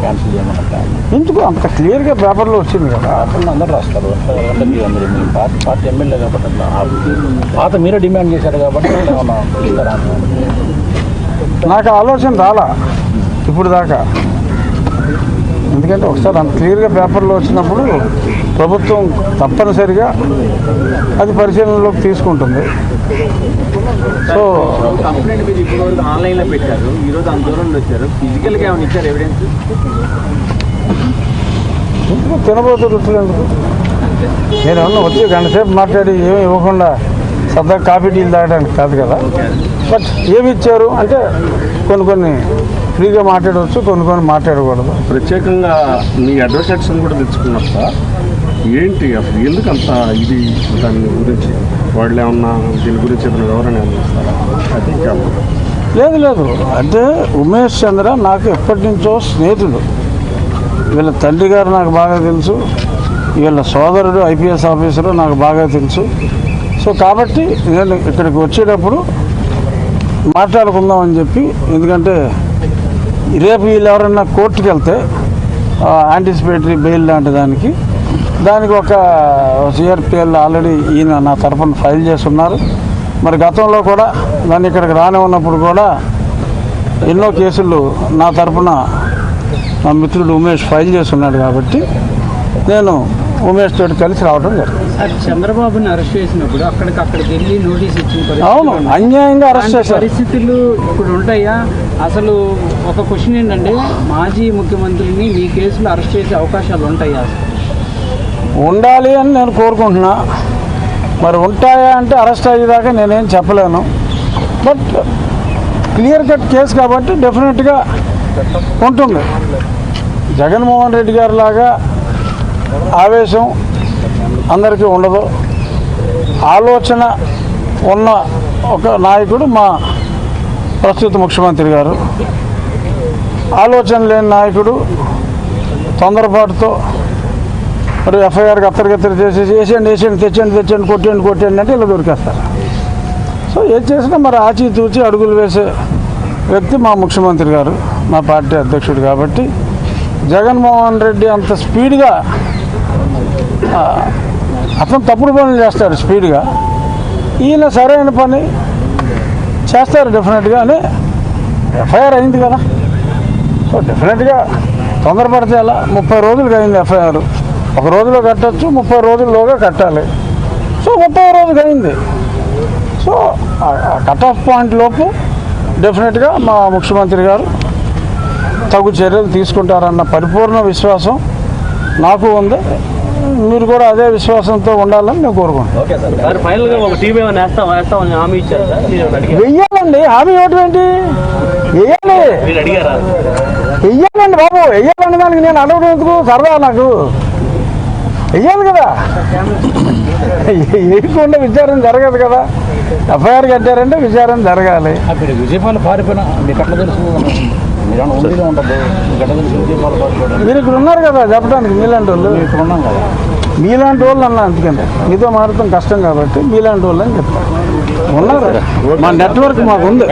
Cancel చేయమన్నట్టు. ఎందుకు? అంత క్లియర్గా పేపర్లో వచ్చింది కదా. అప్పుడు అందరూ రాస్తారు. అంటే మీరు మీ ఎమ్మెల్యే కాబట్టి పాత మీరే డిమాండ్ చేశారు కాబట్టి. నాకు ఆలోచన రాలా. ఇప్పుడు దాకా. ఎందుకంటే ఒకసారి అంత క్లియర్గా పేపర్లో వచ్చినప్పుడు ప్రభుత్వం తప్పనిసరిగా అది పరిశీలనలోకి తీసుకుంటుంది. సో కంప్లైంట్ మీరు ఇప్పుడు వరకు ఆన్లైన్లో పెట్టారు. వచ్చారు. ఫిజికల్గా ఏమైనా ఇచ్చారు ఎవిడెన్స్? తినబోతు రుచులు ఎందుకు? నేను ఏమన్నా వచ్చి గంట సేపు మాట్లాడి ఏమి ఇవ్వకుండా సరదా కాఫీ టీలు తాగడానికి కాదు కదా. బట్ ఏమి ఇచ్చారు అంటే కొన్ని కొన్ని ఫ్రీగా మాట్లాడవచ్చు కొన్ని కొన్ని మాట్లాడకూడదు. ప్రత్యేకంగా మీ అడ్వకేట్స్ కూడా తెచ్చుకున్నట్ట ఏంటి అసలు? ఎందుకు అంత ఇది దాని గురించి? వాళ్ళు ఏమన్నా దీని గురించి ఏదైనా వివరణ ఏమన్నా అది కాదు లేదు లేదు. అంటే ఉమేష్ చంద్ర నాకు ఎప్పటి నుంచో స్నేహితుడు. వీళ్ళ తండ్రి గారు నాకు బాగా తెలుసు. వీళ్ళ సోదరుడు ఐపీఎస్ ఆఫీసరు నాకు బాగా తెలుసు. సో కాబట్టి నేను ఇక్కడికి వచ్చేటప్పుడు మాట్లాడుకుందామని చెప్పి ఎందుకంటే రేపు వీళ్ళు ఎవరైనా కోర్టుకి వెళ్తే యాంటిసిపేటరీ బెయిల్ లాంటి దానికి దానికి ఒక సిఆర్పిఎల్ ఆల్రెడీ ఈయన నా తరఫున ఫైల్ చేస్తున్నారు. మరి గతంలో కూడా దాన్ని ఇక్కడికి రాని ఉన్నప్పుడు కూడా ఎన్నో కేసులు నా తరఫున నా మిత్రుడు ఉమేష్ ఫైల్ చేస్తున్నాడు కాబట్టి నేను ఉమేష్ తోటి కలిసి రావడం జరిగింది. చంద్రబాబుని అరెస్ట్ చేసినప్పుడు అక్కడికి అక్కడికి వెళ్ళి నోటీస్ ఇచ్చిన అవును. అన్యాయంగా అరెస్ట్ చేశారు. పరిస్థితులు ఇప్పుడు ఉంటాయా? అసలు ఒక క్వశ్చన్ ఏంటంటే మాజీ ముఖ్యమంత్రిని మీ కేసులో అరెస్ట్ చేసే అవకాశాలు ఉంటాయా? ఉండాలి అని నేను కోరుకుంటున్నా. మరి ఉంటాయా అంటే అరెస్ట్ అయ్యేదాకా నేనేం చెప్పలేను. బట్ క్లియర్ కట్ కేసు కాబట్టి డెఫినెట్గా ఉంటుంది. జగన్మోహన్ రెడ్డి గారి లాగా ఆవేశం అందరికీ ఉండదు. ఆలోచన ఉన్న ఒక నాయకుడు మా ప్రస్తుత ముఖ్యమంత్రి గారు. ఆలోచన లేని నాయకుడు తొందరపాటుతో మరి ఎఫ్ఐఆర్కి గత్తరగత్తర చేసి వేసేయండి వేసేయండి తెచ్చండి తెచ్చండి కొట్టండి కొట్టండి అంటే ఇలా దొరికేస్తారు. సో ఏం చేసినా మరి ఆచితూచి అడుగులు వేసే వ్యక్తి మా ముఖ్యమంత్రి గారు మా పార్టీ అధ్యక్షుడు కాబట్టి జగన్మోహన్ రెడ్డి అంత స్పీడ్గా అతను తప్పుడు పనులు చేస్తారు స్పీడ్గా. ఈయన సరైన పని చేస్తారు డెఫినెట్గా అని ఎఫ్ఐఆర్ అయింది కదా. సో డెఫినెట్గా తొందరపడితే ఎలా? ముప్పై రోజులకి అయింది ఎఫ్ఐఆర్. ఒక రోజులో కట్టచ్చు ముప్పై రోజుల్లోగా కట్టాలి. సో ముప్పై రోజులకి అయింది. సో కట్ ఆఫ్ పాయింట్ లోపు డెఫినెట్గా మా ముఖ్యమంత్రి గారు తగు చర్యలు తీసుకుంటారన్న పరిపూర్ణ విశ్వాసం నాకు ఉంది. మీరు కూడా అదే విశ్వాసంతో ఉండాలని నేను కోరుకుంటున్నాను వెయ్యాలండి. హామీ ఇవ్వటం ఏంటి వెయ్యాలి వెయ్యాలండి బాబు. వెయ్యాలండి దానికి నేను అడగడం ఎందుకు? సరదా నాకు. వెయ్యాలి కదా. వేయకుండా విచారణ జరగదు కదా. ఎఫ్ఐఆర్ కట్టారంటే విచారణ జరగాలి. మీరు విజయపాల పారిపోయినా మీకు ఎట్లా తెలుసు. మీరు ఇక్కడ ఉన్నారు కదా చెప్పడానికి మీలాంటి వాళ్ళు. ఇక్కడ ఉన్నాం కదా. మీలాంటి వాళ్ళు అన్నా అందుకని. మీతో మాట్లాడటం కష్టం కాబట్టి మీలాంటి వాళ్ళు అని చెప్తాను ఉన్నారు మా నెట్వర్క్ మాకు ఉంది